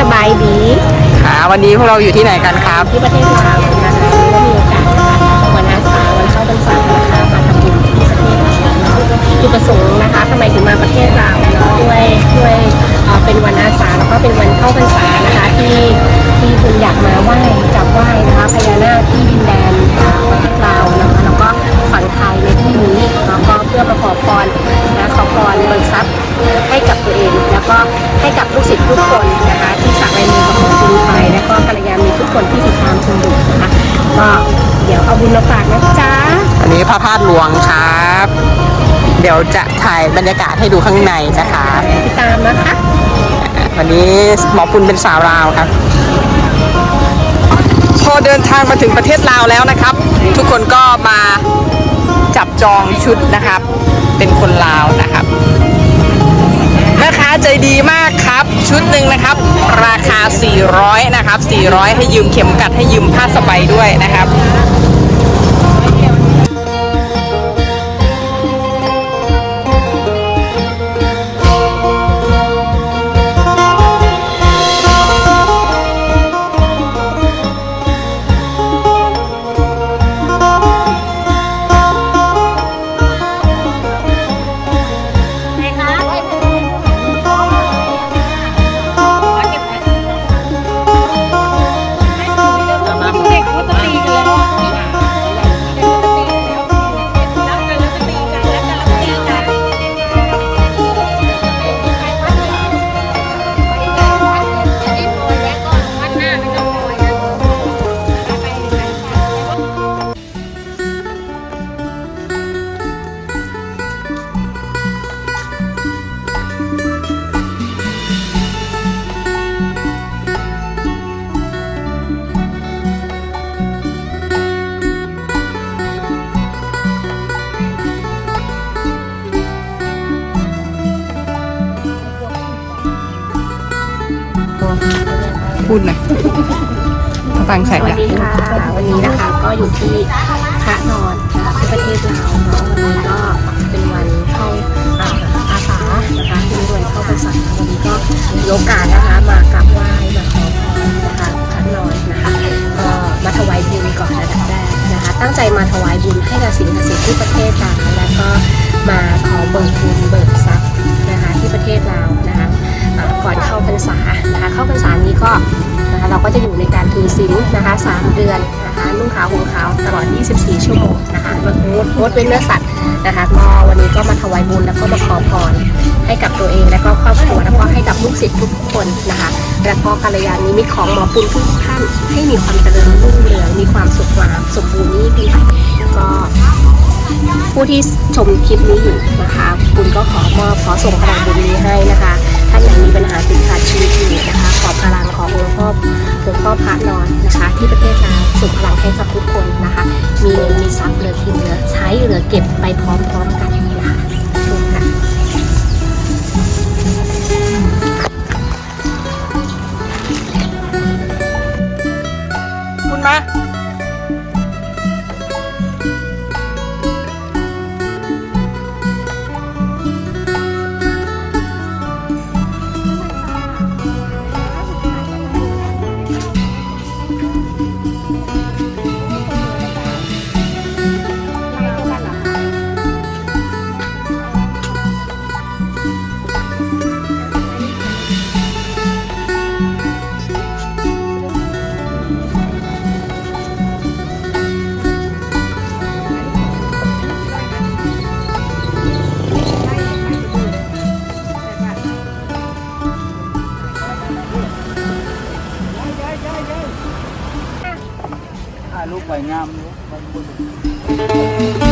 สบายดีค่ะวันนี้พวกเราอยู่ที่ไหนกันครับ ที่ประเทศลาวนะคะก็มีโอกาสนะคะวันอาสาวันเข้าพรรษานะคะมาทำบุญที่ประเทศลาวเนาะจุดประสงค์นะคะทำไมถึงมาประเทศลาวเนาะด้วยด้วยเอ่อเป็นวันอาสาแล้วก็เป็นวันเข้าพรรษานะคะที่ที่คุณอยากมาไหว้กราบไหว้ ก็กัลยาณมิตรทุกคนที่ติดตามชมอยู่นะคะก็เดี๋ยวเอาบุญมาฝากนะจ๊ะอันนี้พระธาตุหลวงครับ เดี๋ยวจะถ่ายบรรยากาศให้ดูข้างในนะคะติดตามนะคะวันนี้หมอปุณเป็นสาวลาวครับ พอเดินทางมาถึงประเทศลาวแล้วนะครับ ทุกคนก็มาจับจองชุดนะครับ เป็นคนลาวนะครับแม่ค้าใจดีมากค รับ ชุดหนึ่งนะครับ ราคา 400 นะครับ 400 ให้ยืมเข็มกัดให้ยืมผ้าสบายด้วยนะครับ พูดหน่อยฟังสใส่วัสดีค่ะ วันนี้นะคะก็อยู่ที่พระนอนนะคะที่ประเทศลาวเนาะวันนี้ก็เป็นวันเข้าอาอาสานะคะเป็นวันเข้าพรรษาวันนี้ก็มีโอกาสนะคะมากราบไหว้มาขอพรนะคะพระนอนนะคะก็มาถวายบุญก่อนระดับแรกนะคะ ตั้งใจมาถวายบุญให้กับสิ่งศักดิ์สิทธิ์ที่ประเทศลาวแล้วก็มาขอเบิกบุญเบิกทรัพย์นะคะที่ประเทศลาวนะคะ ก่อนเข้าพรรษานะคะเข้าพรรษานี้ก็นะคะเราก็จะอยู่ในการถือศีลนะคะ3เดือนนะคะนุ่งขาวห่มขาวตลอด 24 ชั่วโมงนะคะงดงดเว้นเนื้อสัตว์นะคะก็วันนี้ก็มาถวายบุญแล้วก็มาขอพรให้กับตัวเองและก็ครอบครัวแล้วก็ให้กับลูกศิษย์ทุกคนนะคะแล้วก็กัลยาณมิตรของหมอปุณทุกท่านให้มีความเจริญรุ่งเรืองมีความสุขความสมบูรณ์นี่ดีก็ผู้ที่ชมคลิปนี้อยู่นะคะ คุณก็ขอมอบขอส่งพลังบุญนี้ให้นะคะ ท่านไหนมีปัญหาติดขัดชีวิตอยู่นะคะขอพลังของหลวงพ่อหลวงพ่อพระนอนนะคะ ที่ประเทศลาวส่งพลังให้กับทุกคนนะคะ มีเงินมีทรัพย์เหลือกินเหลือใช้เหลือเก็บไปพร้อมๆกันนะคะทุกค่ะคุณมา ถ่าย